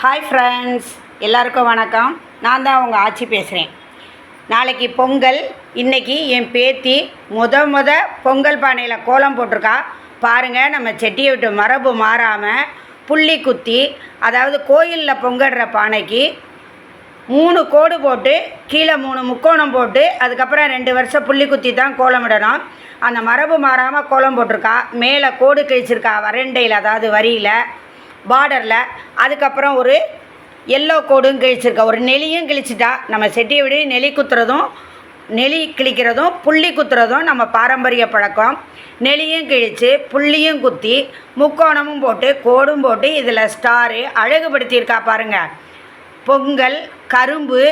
Hi friends எல்லாருக்கும் வணக்கம். நான் தான் உங்கள் ஆட்சி பேசுகிறேன் நாளைக்கு பொங்கல். இன்னைக்கு என் பேத்தி முத முத பொங்கல் பானையில் கோலம் போட்டிருக்கா. பாருங்கள் நம்ம செட்டியை விட்டு மரபு மாறாமல் புள்ளி குத்தி அதாவது கோயிலில் பொங்கடுற பானைக்கு மூணு கோடு போட்டு கீழே மூணு முக்கோணம் போட்டு அதுக்கப்புறம் ரெண்டு வருஷம் புள்ளி குத்தி தான் கோலம் விடணும் அந்த மரபு மாறாமல் கோலம் போட்டிருக்கா. மேலே கோடு கிழிச்சிருக்கா வரண்டையில் அதாவது வரியில். பார்டரில் அதுக்கப்புறம் ஒரு எல்லோ கோடும் கிழிச்சிருக்கா. ஒரு நெளியும் கிழிச்சிட்டா. நம்ம செட்டியை விட நெளி குத்துறதும் நெளி கிழிக்கிறதும் புள்ளி குத்துறதும் நம்ம பாரம்பரிய பழக்கம். நெளியும் கிழித்து புள்ளியும் குத்தி முக்கோணமும் போட்டு கோடும் போட்டு இதில் ஸ்டாரு அழகுபடுத்தியிருக்கா பாருங்கள் பொங்கல் கரும்பு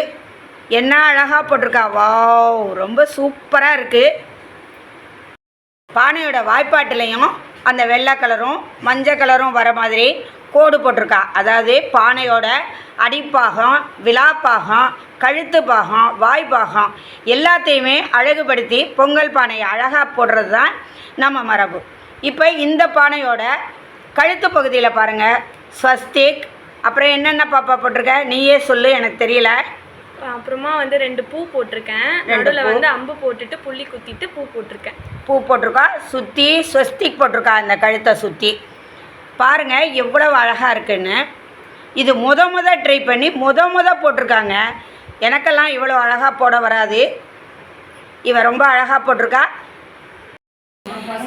என்ன அழகாக போட்டிருக்கா. வாவ் ரொம்ப சூப்பராக இருக்குது பானையோட வாய்ப்பாட்டிலையும் அந்த வெள்ளை கலரும் மஞ்சள் கலரும் வர மாதிரி கோடு போட்டிருக்கா. அதாவது பானையோட அடிப்பாகம் விழாப்பாகம் கழுத்து பாகம் வாய்ப்பாகம் எல்லாத்தையுமே அழகுபடுத்தி பொங்கல் பானையை அழகாக போடுறது தான் நம்ம மரபு. இப்போ இந்த பானையோட கழுத்து பகுதியில் பாருங்கள் ஸ்வஸ்திக் அப்புறம் என்னென்ன பாப்பா போட்டிருக்க? நீயே சொல்லு எனக்கு தெரியல. அப்புறமா வந்து ரெண்டு பூ போட்டிருக்கேன். நடுவில். வந்து அம்பு போட்டுட்டு புள்ளி குத்திட்டு பூ போட்டிருக்கேன். பூ போட்டிருக்கா? சுற்றி ஸ்வஸ்திக் போட்டிருக்கா இந்த கழுத்தை சுற்றி பாருங்கள் எவ்வளவு அழகாக இருக்குன்னு. இது முத முத ட்ரை பண்ணி முத முத போட்டிருக்காங்க. எனக்கெல்லாம் இவ்வளோ அழகாக போட வராது. இவ ரொம்ப அழகாக போட்டிருக்கா.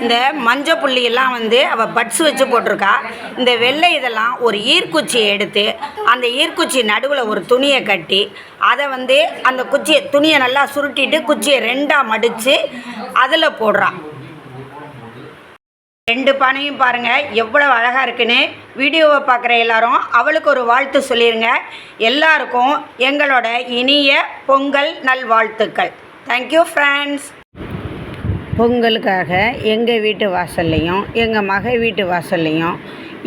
இந்த மஞ்சள் புள்ளியெல்லாம் வந்து அவள் பட்ஸ் வச்சு போட்டிருக்கா. இந்த வெள்ளை இதெல்லாம் ஒரு ஈர்க்குச்சியை எடுத்து அந்த ஈர்க்குச்சி நடுவில் ஒரு துணியை கட்டி அதை வந்து அந்த குச்சியை துணியை நல்லா சுருட்டிட்டு குச்சியை ரெண்டாக மடித்து அதில் போடுறான் ரெண்டு பானையும் பாருங்கள் எவ்வளோ அழகாக இருக்குன்னு. வீடியோவை பார்க்குற எல்லாரும் அவளுக்கு ஒரு வாழ்த்து சொல்லிடுங்க எல்லாருக்கும் எங்களோட இனிய பொங்கல் நல்வாழ்த்துக்கள். தேங்க்யூ ஃப்ரெண்ட்ஸ் பொங்கலுக்காக எங்கள் வீட்டு வாசல்லையும் எங்கள் மக வீட்டு வாசல்லையும்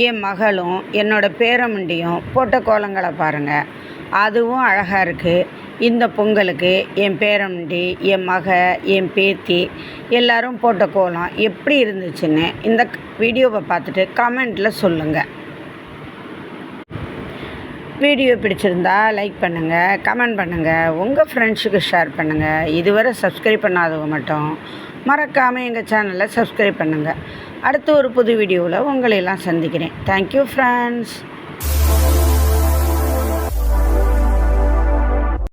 என் மகளும் என்னோட பேரமுண்டியும் போட்ட கோலங்களை பாருங்கள் அதுவும் அழகாக இருக்குது இந்த பொங்கலுக்கு என் பேரண்டி என் மக என் பேத்தி எல்லாரும் போட்ட கோலம் எப்படி இருந்துச்சுன்னு இந்த வீடியோவை பார்த்துட்டு கமெண்ட்டில் சொல்லுங்கள் வீடியோ பிடிச்சிருந்தா லைக் பண்ணுங்கள் கமெண்ட் பண்ணுங்கள் உங்கள் ஃப்ரெண்ட்ஸுக்கு ஷேர் பண்ணுங்கள் இதுவரை சப்ஸ்கிரைப் பண்ணாதவங்க மட்டும் மறக்காமல் எங்கள் சேனலை சப்ஸ்கிரைப் பண்ணுங்கள் அடுத்து ஒரு புது வீடியோவில் உங்களை எல்லாம் சந்திக்கிறேன். Thank you friends